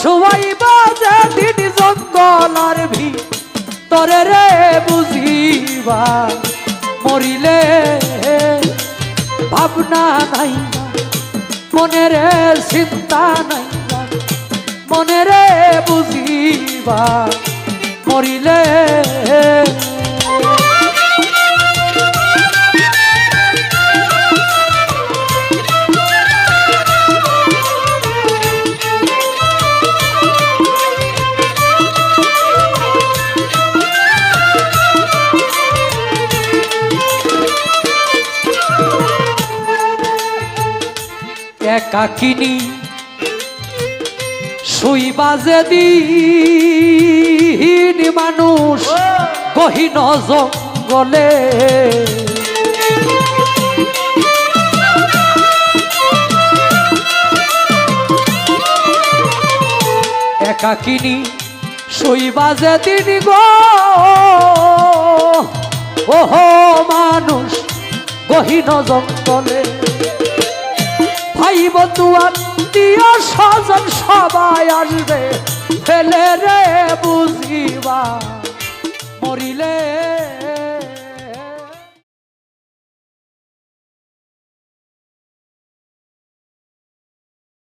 শুয়াইবা যে দিন জঙ্গল আর ভি তরে রে বুঝিবা, মরিলে ভাবনা নাই মনে রে চিন্তা নাই মনে রে বুঝিবা, মরিলে একাকিনী শুইবা যে দিন মানুষ, গহীন জঙ্গলে। একাকিনী শুইবা যে দিন গো, ওহো মানুষ, গহীন জঙ্গলে। ভাই বন্ধু আত্মীয় স্বজন সবাই আসবে। ফেলে রে বুঝিবা মরিলে